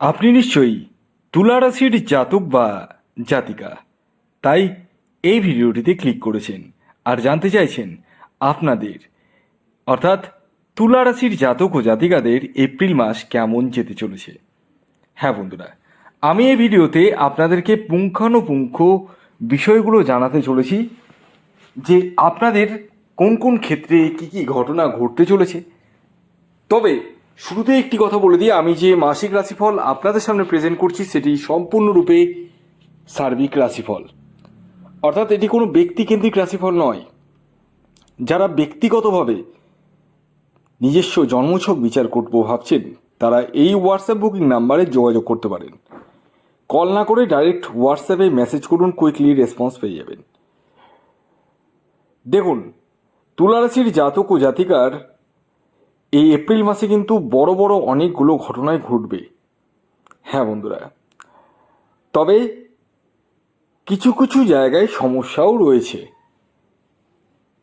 আপনি নিশ্চয়ই তুলা রাশির জাতক বা জাতিকা। তাই এই ভিডিওটিতে ক্লিক করেছেন আর জানতে চাইছেন আপনাদের, অর্থাৎ তুলা রাশির জাতক ও জাতিকাদের এপ্রিল মাস কেমন যেতে চলেছে। হ্যাঁ বন্ধুরা, আমি এই ভিডিওতে আপনাদেরকে পুঙ্খানুপুঙ্খ বিষয়গুলো জানাতে চলেছি যে আপনাদের কোন কোন ক্ষেত্রে কি কি ঘটনা ঘটতে চলেছে। তবে শুরুতে একটি কথা বলে দিই, আমি যে মাসিক রাশিফল আপনাদের সামনে প্রেজেন্ট করছি সেটি সম্পূর্ণরূপে সার্বিক রাশিফল। অর্থাৎ এটি কোনো ব্যক্তিকেন্দ্রিক রাশিফল নয়। যারা ব্যক্তিগতভাবে নিজস্ব জন্মছক বিচার করব ভাবছেন, তারা এই হোয়াটসঅ্যাপ বুকিং নাম্বারে যোগাযোগ করতে পারেন। কল না করে ডাইরেক্ট হোয়াটসঅ্যাপে মেসেজ করুন কুইকলি রেসপন্স পেয়ে যাবেন। দেখুন, তুলারাশির জাতক ও জাতিকার এই এপ্রিল মাসে কিন্তু বড় বড় অনেকগুলো ঘটনাই ঘটবে। হ্যাঁ বন্ধুরা। তবে কিছু কিছু জায়গায় সমস্যাও রয়েছে।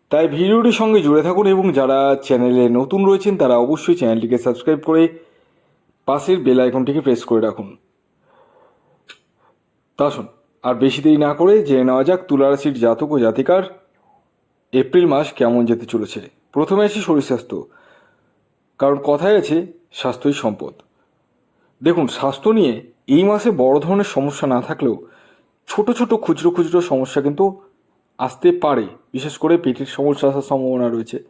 তাই ভিডিওটির সঙ্গে জুড়ে থাকুন এবং যারা চ্যানেলে নতুন রয়েছেন, তারা অবশ্যই চ্যানেলটিকে সাবস্ক্রাইব করে পাশের বেল আইকনটিকে প্রেস করে রাখুন। তা আসুন আর বেশি দেরি না করে জেনে নেওয়া যাক তুলারাশির জাতক ও জাতিকার এপ্রিল মাস কেমন যেতে চলেছে। প্রথমে আসি শরীর স্বাস্থ্য কারণ কথায় আছে স্বাস্থ্যই সম্পদ। দেখুন, স্বাস্থ্য নিয়ে এই মাসে বড় ধরনের সমস্যা না থাকলেও ছোট ছোট খুচরো খুচরো সমস্যা কিন্তু আসতে পারে, বিশেষ করে পেটের সমস্যা আসার সম্ভাবনা রয়েছে।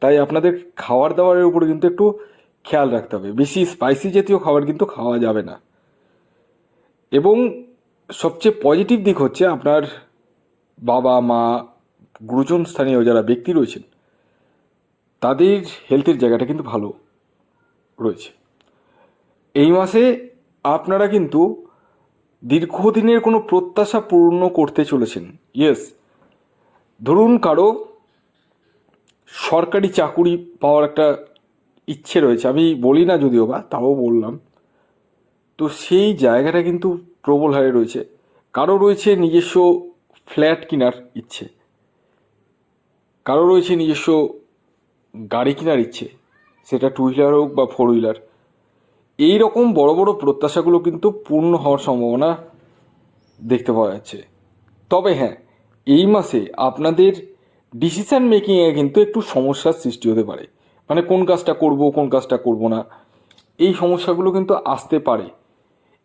তাই আপনাদের খাওয়ার দাওয়ারের উপরে কিন্তু একটু খেয়াল রাখতে হবে। বেশি স্পাইসি জাতীয় খাবার কিন্তু খাওয়া যাবে না। এবং সবচেয়ে পজিটিভ দিক হচ্ছে আপনার বাবা, মা, গুরুজন স্থানীয় যারা ব্যক্তি রয়েছেন তাদের হেলথের জায়গাটা কিন্তু ভালো রয়েছে। এই মাসে আপনারা কিন্তু দীর্ঘদিনের কোনো প্রত্যাশা পূর্ণ করতে চলেছেন। ইয়েস ধরুন কারও সরকারি চাকুরি পাওয়ার একটা ইচ্ছে রয়েছে। আমি বলি না যদিও বা, তাও বললাম। তো সেই জায়গাটা কিন্তু প্রবল হারে রয়েছে। কারও রয়েছে নিজস্ব ফ্ল্যাট কেনার ইচ্ছে। কারও রয়েছে নিজস্ব গাড়ি কেনার ইচ্ছে, সেটা টু হুইলার হোক বা ফোর হুইলার এই রকম বড় বড় প্রত্যাশাগুলো কিন্তু পূর্ণ হওয়ার সম্ভাবনা দেখতে পাওয়া যাচ্ছে। তবে হ্যাঁ এই মাসে আপনাদের ডিসিশন মেকিংয়ে কিন্তু একটু সমস্যার সৃষ্টি হতে পারে। মানে কোন কাজটা করব, কোন কাজটা করব না, এই সমস্যাগুলো কিন্তু আসতে পারে।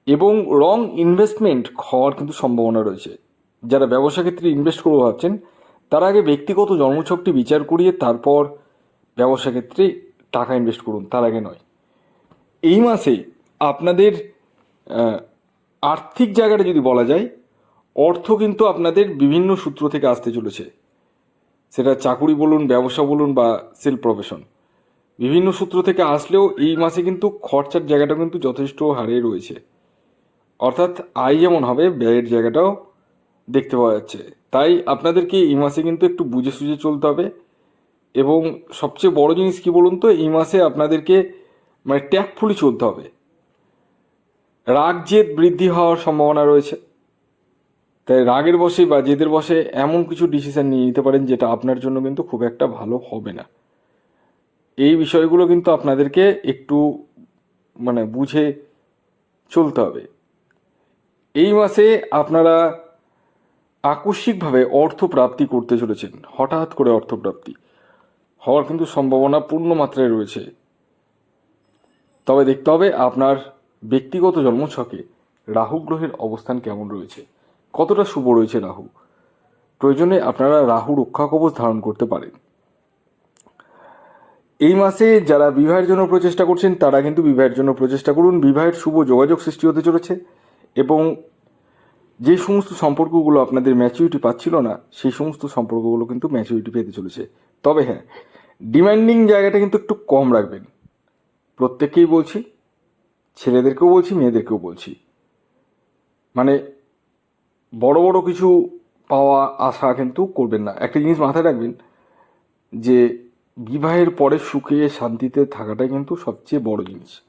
এবং রং ইনভেস্টমেন্ট হওয়ার কিন্তু সম্ভাবনা রয়েছে। যারা ব্যবসা ক্ষেত্রে ইনভেস্ট করব ভাবছেন, তার আগে ব্যক্তিগত জন্মছকটি বিচার করিয়ে তারপর ব্যবসা ক্ষেত্রে টাকা ইনভেস্ট করুন, তার আগে নয়। এই মাসে আপনাদের আর্থিক জায়গাটা যদি বলা যায়, অর্থ কিন্তু আপনাদের বিভিন্ন সূত্র থেকে আসতে চলেছে। সেটা চাকুরি বলুন, ব্যবসা বলুন বা সেল প্রফেশন বিভিন্ন সূত্র থেকে আসলেও এই মাসে কিন্তু খরচার জায়গাটা কিন্তু যথেষ্ট হারে রয়েছে। অর্থাৎ আয় যেমন হবে, ব্যয়ের জায়গাটাও দেখতে পাওয়া যাচ্ছে। তাই আপনাদেরকে এই মাসে কিন্তু একটু বুঝে সুঝে চলতে হবে। এবং সবচেয়ে বড় জিনিস কি বলুন তো, এই মাসে আপনাদেরকে মানে ট্যাকফুলি চলতে হবে। রাগ জেদ বৃদ্ধি হওয়ার সম্ভাবনা রয়েছে। তাই রাগের বসে বা জেদের বসে এমন কিছু ডিসিশন নিয়ে নিতে পারেন যেটা আপনার জন্য কিন্তু খুব একটা ভালো হবে না। এই বিষয়গুলো কিন্তু আপনাদেরকে একটু মানে বুঝে চলতে হবে। এই মাসে আপনারা আকস্মিকভাবে অর্থ প্রাপ্তি করতে চলেছেন, হঠাৎ করে অর্থ প্রাপ্তি হওয়ার কিন্তু সম্ভাবনা পূর্ণ মাত্রায় রয়েছে। তবে দেখতে হবে আপনার ব্যক্তিগত জন্মছকে রাহু গ্রহের অবস্থান কেমন রয়েছে। কতটা শুভ রয়েছে রাহু? প্রয়োজনে আপনারা রাহু রক্ষা কবচ ধারণ করতে পারেন। এই মাসে যারা বিবাহের জন্য প্রচেষ্টা করছেন, তারা কিন্তু বিবাহের জন্য প্রচেষ্টা করুন। বিবাহের শুভ যোগাযোগ সৃষ্টি হতে চলেছে এবং যে সমস্ত সম্পর্কগুলো আপনাদের ম্যাচুরিটি পাচ্ছিল না, সেই সমস্ত সম্পর্কগুলো কিন্তু ম্যাচুরিটি পেতে চলেছে। তবে হ্যাঁ ডিমান্ডিং জায়গাটা কিন্তু একটু কম রাখবেন। প্রত্যেককেই বলছি, ছেলেদেরকেও বলছি, মেয়েদেরকেও বলছি। মানে বড় বড় কিছু পাওয়া আশা কিন্তু করবেন না। একটা জিনিস মাথায় রাখবেন যে বিবাহের পরে সুখে শান্তিতে থাকাটাই কিন্তু সবচেয়ে বড় জিনিস।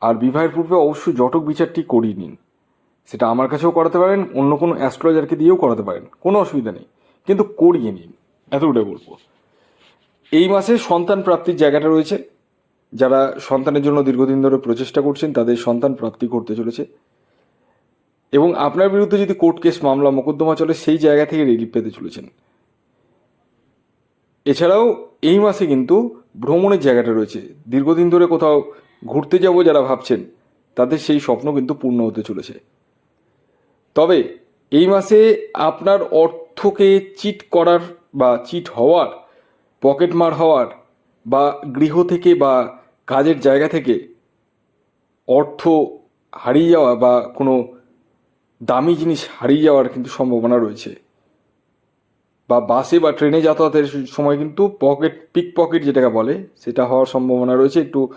আর বিবাহের পূর্বে অবশ্যই জটক বিচারটি করিয়ে নিন। সেটা আমার কাছেও করাতে পারেন, অন্য কোনো অ্যাস্ট্রোলজারকে দিয়েও করাতে পারেন। কোনো অসুবিধা নেই। কিন্তু করিয়ে নিন। এতটাই বলব। এই মাসে সন্তান প্রাপ্তির জায়গাটা রয়েছে। যারা সন্তানের জন্য দীর্ঘদিন ধরে প্রচেষ্টা করছেন, তাদের সন্তান প্রাপ্তি করতে চলেছে। এবং আপনার বিরুদ্ধে যদি কোর্ট কেস মামলা মোকদ্দমা চলে, সেই জায়গা থেকে রিলিফ পেতে চলেছেন। এছাড়াও এই মাসে কিন্তু ভ্রমণের জায়গাটা রয়েছে। দীর্ঘদিন ধরে কোথাও ঘুরতে যাব যারা ভাবছেন, তাদের সেই স্বপ্ন কিন্তু পূর্ণ হতে চলেছে। তবে এই মাসে আপনার অর্থকে চিট করার বা চিট হওয়ার পকেট মার হওয়ার বা গৃহ থেকে বা কাজের জায়গা থেকে অর্থ হারিয়ে যাওয়া বা কোনো দামি জিনিস হারিয়ে যাওয়ার কিন্তু সম্ভাবনা রয়েছে। বা বাসে বা ট্রেনে যাতায়াতের সময় কিন্তু পকেট, পিক পকেট যেটাকে বলে, সেটা হওয়ার সম্ভাবনা রয়েছে। একটু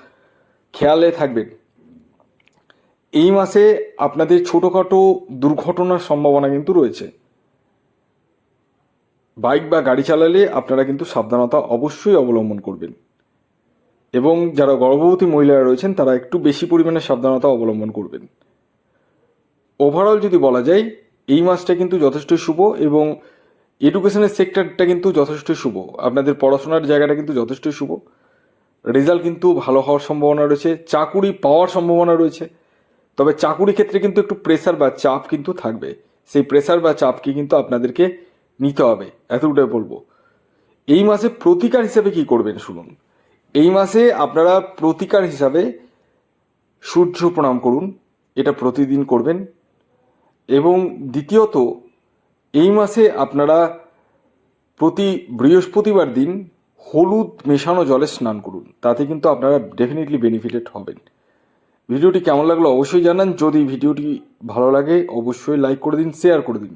খেয়ালে থাকবেন। এই মাসে আপনাদের ছোটোখাটো দুর্ঘটনার সম্ভাবনা কিন্তু রয়েছে। বাইক বা গাড়ি চালালে আপনারা কিন্তু সাবধানতা অবশ্যই অবলম্বন করবেন। এবং যারা গর্ভবতী মহিলারা রয়েছেন, তারা একটু বেশি পরিমাণে সাবধানতা অবলম্বন করবেন। ওভারঅল যদি বলা যায়, এই মাসটা কিন্তু যথেষ্ট শুভ এবং এডুকেশনের সেক্টরটা কিন্তু যথেষ্ট শুভ। আপনাদের পড়াশোনার জায়গাটা কিন্তু যথেষ্ট শুভ। রেজাল্ট কিন্তু ভালো হওয়ার সম্ভাবনা রয়েছে, চাকুরি পাওয়ার সম্ভাবনা রয়েছে। তবে চাকুরি ক্ষেত্রে কিন্তু একটু প্রেসার বা চাপ কিন্তু থাকবে। সেই প্রেসার বা চাপকে কিন্তু আপনাদেরকে নিতে হবে এতটাই বলব। এই মাসে প্রতিকার হিসাবে কি করবেন শুনুন। এই মাসে আপনারা প্রতিকার হিসাবে সূর্য প্রণাম করুন, এটা প্রতিদিন করবেন। এবং দ্বিতীয়ত, এই মাসে আপনারা প্রতি বৃহস্পতিবার দিন হলুদ মেশানো জলে স্নান করুন, তাতে কিন্তু আপনারা ডেফিনেটলি বেনিফিটেড হবেন। ভিডিওটি কেমন লাগল অবশ্যই জানান, যদি ভিডিওটি ভালো লাগে অবশ্যই লাইক করে দিন শেয়ার করে দিন।